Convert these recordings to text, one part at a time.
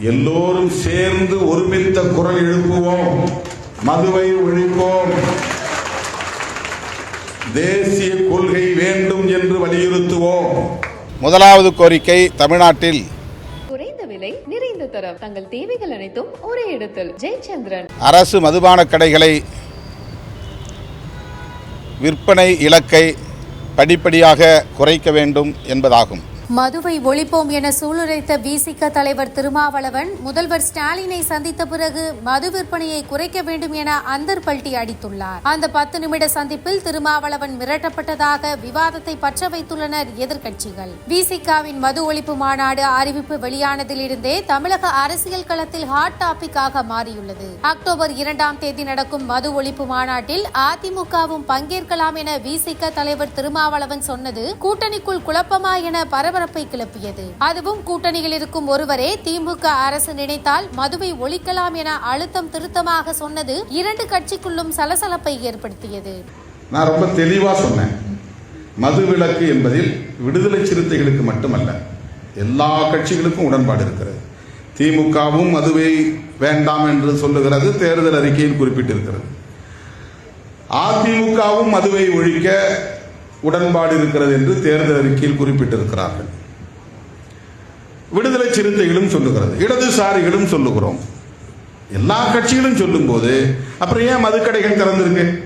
எல்லோரும் சேர்ந்து ஒருமித்த குரல் எழுப்புவோம். மதுவை ஒழிப்போம். தேசிய கொள்கை வேண்டும் என்று வலியுறுத்துவோம். முதலாவது கோரிக்கை தமிழ்நாட்டில். குறைந்த விலை நிறைந்த தரம். தங்கள் தேவைகள் அனைத்தும் ஒரே இடத்தில். ஜெயச்சந்திரன். அரசு மதுபானக் கடைகளை விற்பனை இலக்கை படிப்படியாக குறைக்க வேண்டும் என்பதாகும். மதுவை ஒழிப்போம் என சூளுரைத்த விசிக தலைவர் திருமாவளவன் முதல்வர் ஸ்டாலினை சந்தித்த பிறகு மது விற்பனையை குறைக்க வேண்டும் என அந்தர்பல்டி அடித்துள்ளார். அந்த பத்து நிமிட சந்திப்பில் திருமாவளவன் மிரட்டப்பட்டதாக விவாதத்தை பற்ற வைத்துள்ளனர் எதிர்க்கட்சிகள். விசிகாவின் மது ஒழிப்பு மாநாடு அறிவிப்பு வெளியானதிலிருந்தே தமிழக அரசியல் களத்தில் ஹாட் டாபிக்காக மாறியுள்ளது. அக்டோபர் இரண்டாம் தேதி நடக்கும் மது ஒழிப்பு மாநாட்டில் அதிமுகவும் பங்கேற்கலாம் என விசிக தலைவர் திருமாவளவன் சொன்னது கூட்டணிக்குள் குழப்பமா என பரபரப்பை கிளப்பியது. அதுவும் கூட்டணியில் இருக்கும் ஒருவரே திமுக அரசு நினைத்தால் மதுவை ஒழிக்கலாம் என அழுத்தம் திருத்தமாக சொன்னது இரண்டு கட்சிக்குள்ளும் சலசலப்பை ஏற்படுத்தியது. நான் ரொம்ப தெளிவா சொன்னேன். மது விலக்கு என்பதில் விடுதலை சிறுத்தைகளுக்கு மட்டுமல்ல எல்லா கட்சிகளுக்கும் உடன்பாடு இருக்கிறது. திமுகவும் மதுவை வேண்டாம் என்று சொல்லுகிறது தேர்தல் அறிக்கையில் குறிப்பிட்டிருக்கிறது. அதிமுகவும் மதுவை ஒழிக்க உடன்பாடு இருக்கிறது என்று தேர்தல் அறிக்கையில் குறிப்பிட்டிருக்கிறார்கள். விடுதலை சிறுத்தைகளும் சொல்லுகிறது இடதுசாரிகளும் சொல்லுகிறோம். எல்லா கட்சிகளும் சொல்லும்போது அப்புறம் ஏன் மதுக்கடைகள் திறந்திருக்கு?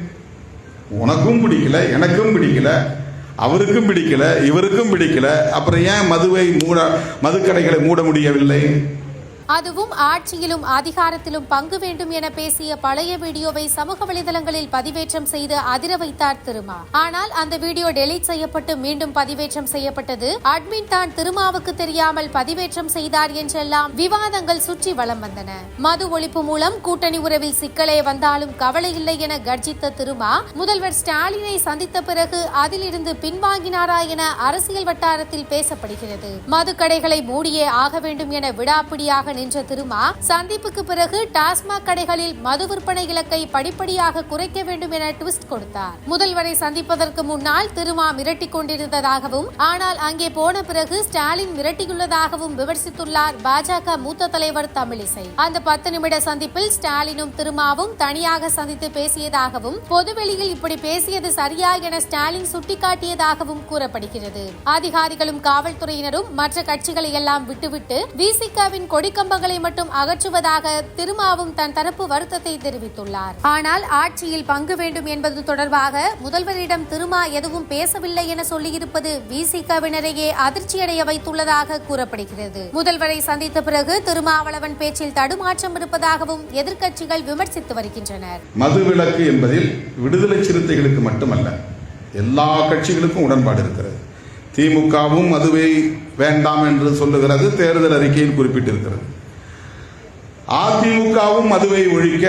உனக்கும் பிடிக்கல எனக்கும் பிடிக்கல அவருக்கும் பிடிக்கல இவருக்கும் பிடிக்கல அப்புறம் ஏன் மதுவை மூட மதுக்கடைகளை மூட முடியவில்லை? அதுவும் ஆட்சியிலும் அதிகாரத்திலும் பங்கு வேண்டும் என பேசிய பழைய வீடியோவை சமூக வலைதளங்களில் பதிவேற்றம் செய்து அதிர வைத்தார் திருமா. ஆனால் அந்த வீடியோ டெலீட் செய்யப்பட்டு மீண்டும் பதிவேற்றம் செய்யப்பட்டது. அட்மின் தான் திருமாவுக்கு தெரியாமல் பதிவேற்றம் செய்தார் என்றெல்லாம் விவாதங்கள் சுற்றி வலம் வந்தன. மது ஒழிப்பு மூலம் கூட்டணி உறவில் சிக்கலே வந்தாலும் கவலை இல்லை என கர்ஜித்த திருமா முதல்வர் ஸ்டாலினை சந்தித்த பிறகு அதிலிருந்து பின்வாங்கினாரா என அரசியல் வட்டாரத்தில் பேசப்படுகிறது. மது கடைகளை மூடியே ஆக வேண்டும் என விடாப்பிடியாக நின்ற திருமா சந்திப்புக்கு பிறகு டாஸ்மாக் கடைகளில் மது விற்பனை இலக்கை படிப்படியாக குறைக்க வேண்டும் என ட்விஸ்ட் கொடுத்தார். முதல்வரை சந்திப்பதற்கு முன்னால் திருமா மிரட்டிக் கொண்டிருந்ததாகவும் ஆனால் அங்கே போன பிறகு ஸ்டாலின் மிரட்டியுள்ளதாகவும் விமர்சித்துள்ளார் பாஜக மூத்த தலைவர் தமிழிசை. அந்த பத்து நிமிட சந்திப்பில் ஸ்டாலினும் திருமாவும் தனியாக சந்தித்து பேசியதாகவும் பொதுவெளியில் இப்படி பேசியது சரியா என ஸ்டாலின் சுட்டிக்காட்டியதாகவும் கூறப்படுகிறது. அதிகாரிகளும் காவல்துறையினரும் மற்ற கட்சிகளை எல்லாம் விட்டுவிட்டு விசிகாவின் கொடிக்கம் குடும்பங்களை மட்டும் அகற்றுவதாக திருமாவும் தன் தரப்பு வருத்தத்தை தெரிவித்துள்ளார். ஆனால் ஆட்சியில் பங்கு வேண்டும் என்பது தொடர்பாக முதல்வரிடம் திருமா எதுவும் பேசவில்லை என சொல்லியிருப்பது விசிகவினரையே அதிர்ச்சியடைய வைத்துள்ளதாக கூறப்படுகிறது. முதல்வரை சந்தித்த பிறகு திருமாவளவன் பேச்சில் தடுமாற்றம் இருப்பதாகவும் எதிர்க்கட்சிகள் விமர்சித்து வருகின்றனர். மதுவிலக்கு என்பதில் விடுதலை சிறுத்தைகளுக்கு மட்டுமல்ல எல்லா கட்சிகளுக்கும் உடன்பாடு இருக்கிறது. திமுகவும் மதுவை வேண்டாம் என்று சொல்லுகிறது தேர்தல் அறிக்கையில் குறிப்பிட்டிருக்கிறது. அதிமுகவும் மதுவை ஒழிக்க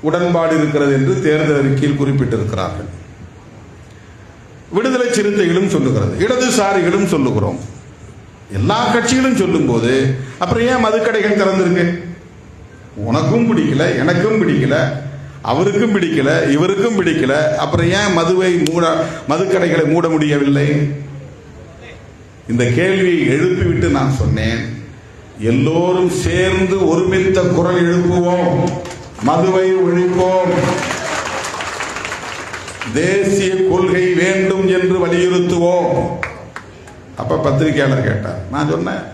உடன்பாடு இருக்கிறது என்று தேர்தல் அறிக்கையில் குறிப்பிட்டிருக்கிறார்கள். விடுதலை சிறுத்தைகளும் சொல்லுகிறது இடதுசாரிகளும் சொல்லுகிறோம். எல்லா கட்சிகளும் சொல்லும்போது அப்புறம் ஏன் மதுக்கடைகள் திறந்திருக்கு? உனக்கும் பிடிக்கல எனக்கும் பிடிக்கல அவருக்கும் பிடிக்கல இவருக்கும் பிடிக்கல அப்புறம் ஏன் மதுவை மூட மதுக்கடைகளை மூட முடியவில்லை? இந்த கேள்வியை எழுப்பிவிட்டு நான் சொன்னேன். எல்லோரும் சேர்ந்து ஒருமித்த குரல் எழுப்புவோம். மதுவை ஒழிப்போம். தேசிய கொள்கை வேண்டும் என்று வலியுறுத்துவோம். அப்ப பத்திரிகையாளர் கேட்டார். நான் சொன்னேன்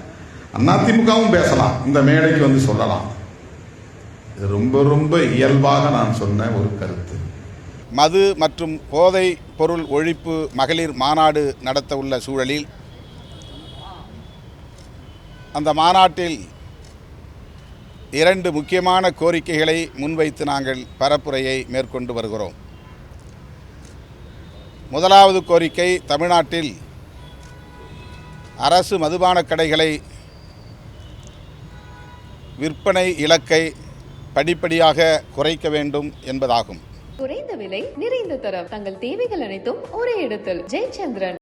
அதிமுகவும் பேசலாம். இந்த மேடைக்கு வந்து சொல்லலாம். இது ரொம்ப ரொம்ப இயல்பாக நான் சொன்ன ஒரு கருத்து. மது மற்றும் போதை பொருள் ஒழிப்பு மகளிர் மாநாடு நடத்த உள்ள சூழலில் அந்த மாநாட்டில் இரண்டு முக்கியமான கோரிக்கைகளை முன்வைத்து நாங்கள் பரப்புரையை மேற்கொண்டு வருகிறோம். முதலாவது கோரிக்கை தமிழ்நாட்டில் அரசு மதுபானக் கடைகளை விற்பனை இலக்கை படிப்படியாக குறைக்க வேண்டும் என்பதாகும். குறைந்த விலை நிறைந்த தரம். தங்கள் தேவைகள் அனைத்தும் ஒரே இடத்தில். ஜெயச்சந்திரன்.